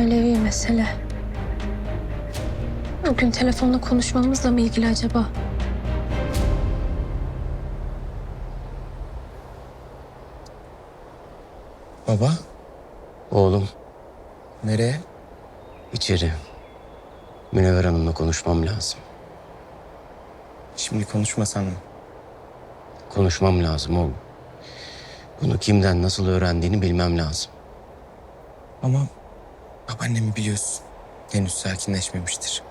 Ailevi mesele. Bugün telefonla konuşmamızla mı ilgili acaba? Baba, Oğlum nereye? içeri. Münevver Hanım'la konuşmam lazım. Şimdi konuşmasan mı? Konuşmam lazım oğlum. Bunu kimden nasıl öğrendiğini bilmem lazım. Ama babaannemi biliyorsun. Henüz sakinleşmemiştir.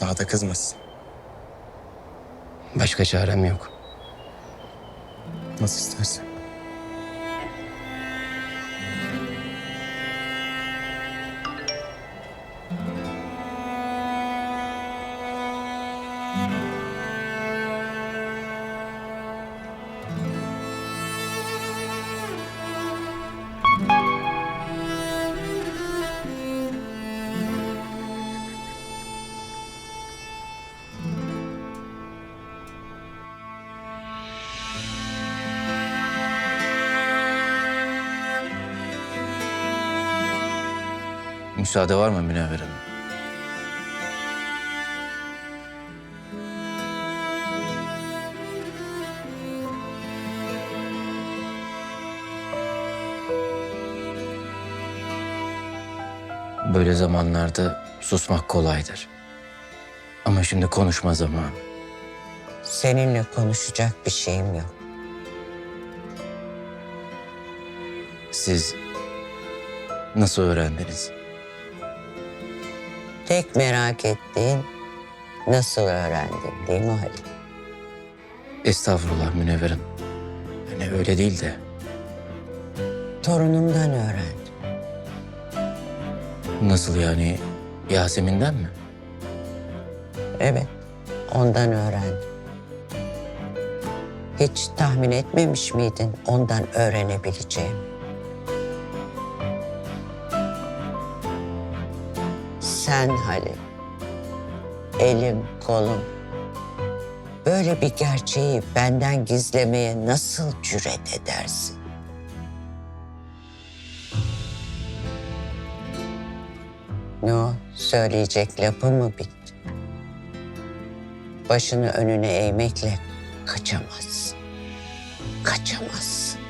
Daha da kızmasın. Başka çarem yok. Nasıl istersen. Müsaade var mı Münevver Hanım? Böyle zamanlarda susmak kolaydır. Ama şimdi konuşma zamanı. Seninle konuşacak bir şeyim yok. Siz nasıl öğrendiniz? Tek merak ettiğin nasıl öğrendin değil mi Halil? Estağfurullah Münevver Hanım. Yani öyle değil de Torunumdan öğrendim. nasıl yani Yasemin'den mi? Evet, ondan öğrendim. Hiç tahmin etmemiş miydin ondan öğrenebileceğimi? Sen Halil, elim kolum, böyle bir gerçeği benden gizlemeye nasıl cüret edersin? Ne o, söyleyecek lafı mı bitti? Başını önüne eğmekle kaçamazsın. Kaçamazsın.